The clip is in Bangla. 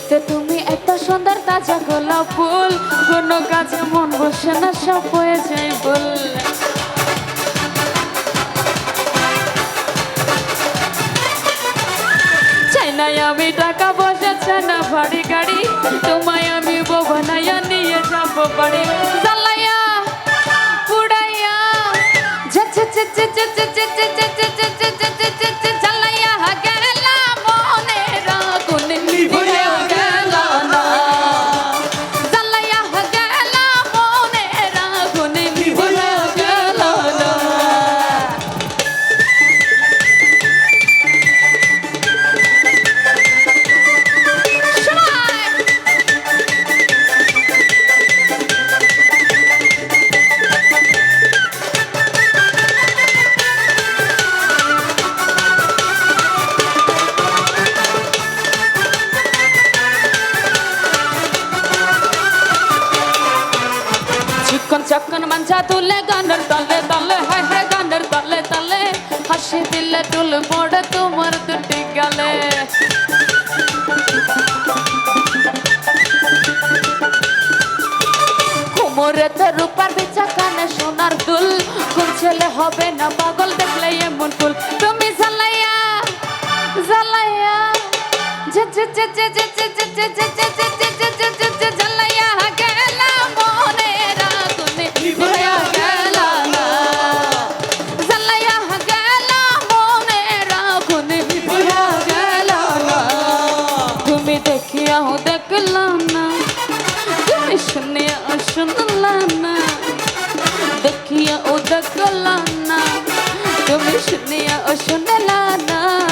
দেখতে তুমি এত সুন্দর তাজা গোলাপ ফুল কোনো কাজে মন বসে না সব হয়ে যায় বল চাই আমি টাকা পয়সা চাই না বাড়ি গাড়ি তোমায় আমি বউ নিয়ে বাড়ি জ্বালাইয়া পুড়াইয়া যখন মাঞ্জা তুলে গানের তলে তলে হায় হায় গানের তলে তলে হাসি দিলে টুল পড়ে তোমার দুটি গালে কোমরেতে রূপার বিচা কানে সোনার দুল কোন ছেলে হবে না পাগল দেখলে এমন ফুল তুমি জ্বালাইয়া জ্বালাইয়া দেখিয়াও দেখলাম না তুমি শুনিয়া শুনলাম না দেখিয়া ও দেখলাম না তুমি শুনিয়া ও শুনলাম